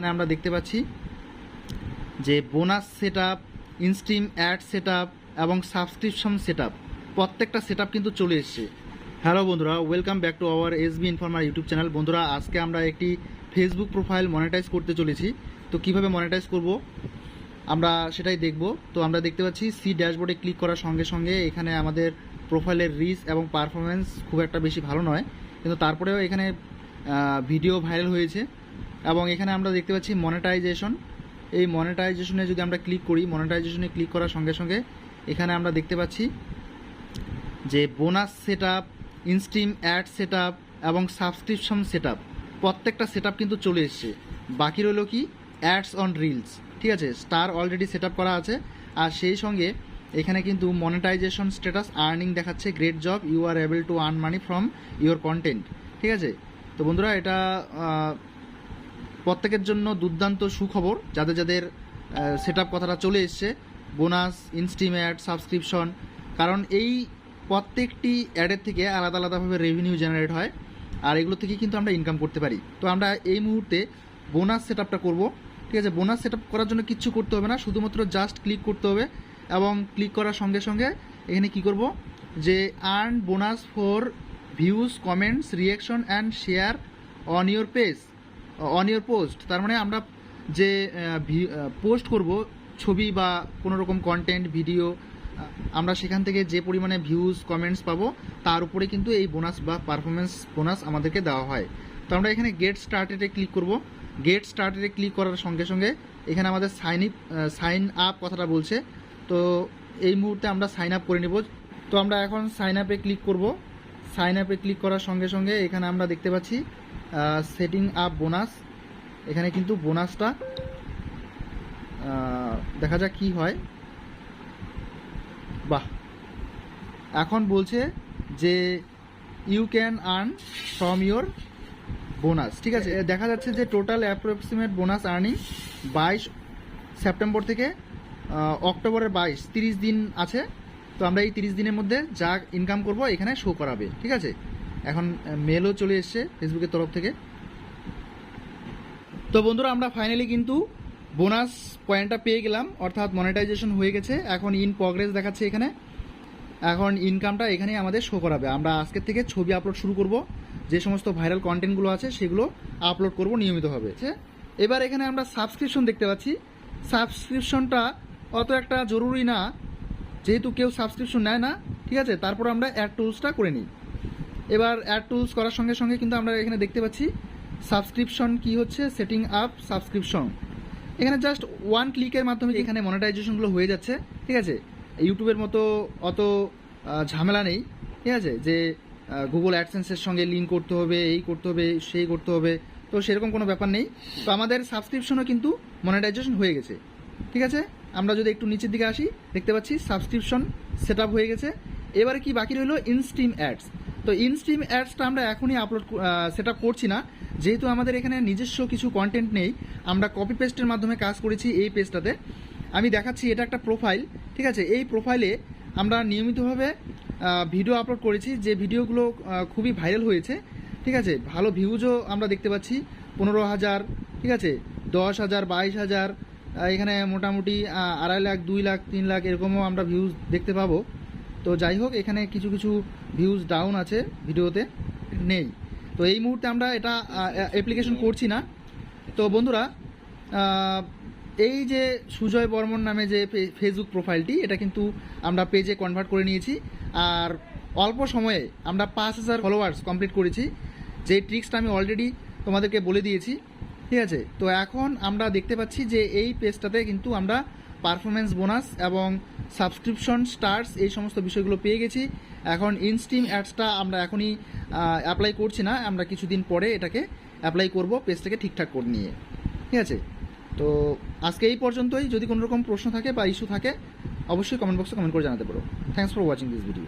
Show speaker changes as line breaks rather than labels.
এখানে আমরা দেখতে পাচ্ছি যে bonus set up instream ad set এবং সাবস্ক্রিপশন সেট প্রত্যেকটা সেট কিন্তু চলে এসছে। হ্যালো বন্ধুরা, welcome back to our S B informer YouTube channel. বন্ধুরা, আজকে আমরা একটি ফেসবুক প্রোফাইল মনিটাইজ করতে চলেছি। তো কীভাবে মনিটাইজ করব? আমরা সেটাই দেখব। তো আমরা দেখতে পাচ্ছি, সি ড্যাশবোর্ডে ক্লিক করার সঙ্গে সঙ্গে এখানে আমাদের প্রোফাইলের রিচ এবং পারফরমেন্স খুব একটা বেশি ভালো নয়। কিন্তু তারপরেও এখানে ভিডিও ভাইরাল হয়েছে। এবং এখানে আমরা দেখতে পাচ্ছি মনিটাইজেশন এই মনিটাইজেশনে যদি আমরা ক্লিক করি মনিটাইজেশনে ক্লিক করার সঙ্গে সঙ্গে এখানে আমরা দেখতে পাচ্ছি যে bonus set up instream ad set এবং সাবস্ক্রিপশন সেট প্রত্যেকটা সেট কিন্তু চলে এসছে। বাকি রইল কি? অ্যাডস অন রিলস ঠিক আছে? স্টার অলরেডি সেট করা আছে। আর সেই সঙ্গে এখানে কিন্তু মনিটাইজেশন স্ট্যাটাস আর্নিং দেখাচ্ছে great job you are able to earn money from your content ঠিক আছে? তো বন্ধুরা, এটা প্রত্যেকের জন্য দুর্দান্ত সুখবর। যাদের যাদের সেট কথাটা চলে এসছে বোনাস ইনস্টিম অ্যাড সাবস্ক্রিপশন কারণ এই প্রত্যেকটি অ্যাডের থেকে আলাদা আলাদাভাবে রেভিনিউ জেনারেট হয়, আর এগুলো থেকে কিন্তু আমরা ইনকাম করতে পারি। তো আমরা এই মুহূর্তে বোনাস সেট আপটা করব। ঠিক আছে বোনাস সেট করার জন্য কিচ্ছু করতে হবে না, শুধুমাত্র জাস্ট ক্লিক করতে হবে এবং ক্লিক করার সঙ্গে সঙ্গে এখানে কি করব? যে earn bonus for views comments reaction and share on your page on your post তার মানে আমরা যে পোস্ট করব, ছবি বা কোনো রকম কন্টেন্ট ভিডিও আমরা সেখান থেকে যে পরিমাণে ভিউজ কমেন্টস পাবো, তার উপরে কিন্তু এই বোনাস বা পারফরমেন্স বোনাস আমাদেরকে দেওয়া হয়। তো আমরা এখানে গেট স্টার্টেডে ক্লিক করব। গেট স্টার্টেডে ক্লিক করার সঙ্গে সঙ্গে এখানে আমাদের সাইন ইপ সাইন আপ কথাটা বলছে। তো এই মুহূর্তে আমরা সাইন আপ করে নেব। তো আমরা এখন সাইন আপে ক্লিক করব। সাইন আপে ক্লিক করার সঙ্গে সঙ্গে এখানে আমরা দেখতে পাচ্ছি সেটিং আপ বোনাস এখানে কিন্তু বোনাসটা দেখা যাক কি হয়। বাহ। এখন বলছে যে you can earn from your bonus ঠিক আছে দেখা যাচ্ছে যে টোটাল অ্যাপ্রক্সিমেট বোনাস আর্নিং বাইশ সেপ্টেম্বর থেকে অক্টোবরের বাইশ, তিরিশ দিন আছে। তো আমরা এই তিরিশ দিনের মধ্যে যা ইনকাম করব এখানে শো করাবে। ঠিক আছে? এখন মেলও চলে এসছে ফেসবুকের তরফ থেকে। তো বন্ধুরা, আমরা ফাইনালি কিন্তু বোনাস পয়েন্টটা পেয়ে গেলাম, অর্থাৎ মনিটাইজেশন হয়ে গেছে। এখন ইন প্রগ্রেস দেখাচ্ছে এখানে। এখন ইনকামটা এখানেই আমাদের শো করাবে। আমরা আজকের থেকে ছবি আপলোড শুরু করব। যে সমস্ত ভাইরাল কন্টেন্টগুলো আছে, সেগুলো আপলোড করব নিয়মিতভাবে। এবার এখানে আমরা সাবস্ক্রিপশন দেখতে পাচ্ছি। সাবস্ক্রিপশনটা অত একটা জরুরি না। যেহেতু কেউ সাবস্ক্রিপশন নেয় না, ঠিক আছে? তারপর আমরা অ্যাড টুলসটা করে নিই। এবার অ্যাড টুলস করার সঙ্গে সঙ্গে কিন্তু আমরা এখানে দেখতে পাচ্ছি সাবস্ক্রিপশন কি হচ্ছে? সেটিং আপ সাবস্ক্রিপশন এখানে জাস্ট ওয়ান ক্লিকের মাধ্যমে এখানে মনিটাইজেশনগুলো হয়ে যাচ্ছে, ঠিক আছে? ইউটিউবের মতো অত ঝামেলা নেই, ঠিক আছে? যে গুগল অ্যাডসেন্সের সঙ্গে লিঙ্ক করতে হবে, এই করতে হবে, সেই করতে হবে, তো সেরকম কোনো ব্যাপার নেই। তো আমাদের সাবস্ক্রিপশনও কিন্তু মনিটাইজেশন হয়ে গেছে, ঠিক আছে? আমরা যদি একটু নিচের দিকে আসি, দেখতে পাচ্ছি সাবস্ক্রিপশন সেট হয়ে গেছে। এবারে কি বাকি রইল? ইনস্ট্রিম অ্যাডস তো ইনস্ট্রিম অ্যাডসটা আমরা এখনই আপলোড সেট করছি না। যেহেতু আমাদের এখানে নিজস্ব কিছু কন্টেন্ট নেই, আমরা কপি পেস্টের মাধ্যমে কাজ করেছি এই পেজটাতে আমি দেখাচ্ছি এটা একটা প্রোফাইল ঠিক আছে? এই প্রোফাইলে আমরা নিয়মিতভাবে ভিডিও আপলোড করেছি, যে ভিডিওগুলো খুবই ভাইরাল হয়েছে, ঠিক আছে? ভালো ভিউজও আমরা দেখতে পাচ্ছি। পনেরো হাজার, ঠিক আছে? দশ হাজার, বাইশ হাজার এখানে মোটামুটি আড়াই লাখ, দুই লাখ, তিন লাখ এরকমও আমরা ভিউজ দেখতে পাবো। তো যাই হোক, এখানে কিছু কিছু ভিউজ ডাউন আছে ভিডিওতে, নেই। তো এই মুহূর্তে আমরা এটা অ্যাপ্লিকেশন করছি না। তো বন্ধুরা এই যে সুজয় বর্মন নামে যে ফেসবুক প্রোফাইলটি এটা কিন্তু আমরা পেজে কনভার্ট করে নিয়েছি। আর অল্প সময়ে আমরা পাঁচ হাজার ফলোয়ার্স কমপ্লিট করেছি। যে ট্রিক্সটা আমি অলরেডি তোমাদেরকে বলে দিয়েছি, ঠিক আছে? তো এখন আমরা দেখতে পাচ্ছি যে এই পেজটাতে কিন্তু আমরা পারফরমেন্স বোনাস এবং সাবস্ক্রিপশন স্টার্স, এই সমস্ত বিষয়গুলো পেয়ে গেছি। এখন ইনস্টিম অ্যাডসটা আমরা এখনই অ্যাপ্লাই করছি না। আমরা কিছুদিন পরে এটাকে অ্যাপ্লাই করব, পেজটাকে ঠিকঠাক করে নিয়ে। ঠিক আছে? তো আজকে এই পর্যন্তই। যদি কোনো রকম প্রশ্ন থাকে বা ইস্যু থাকে, অবশ্যই কমেন্ট বক্সে কমেন্ট করে জানাতে পারো। Thanks for watching this video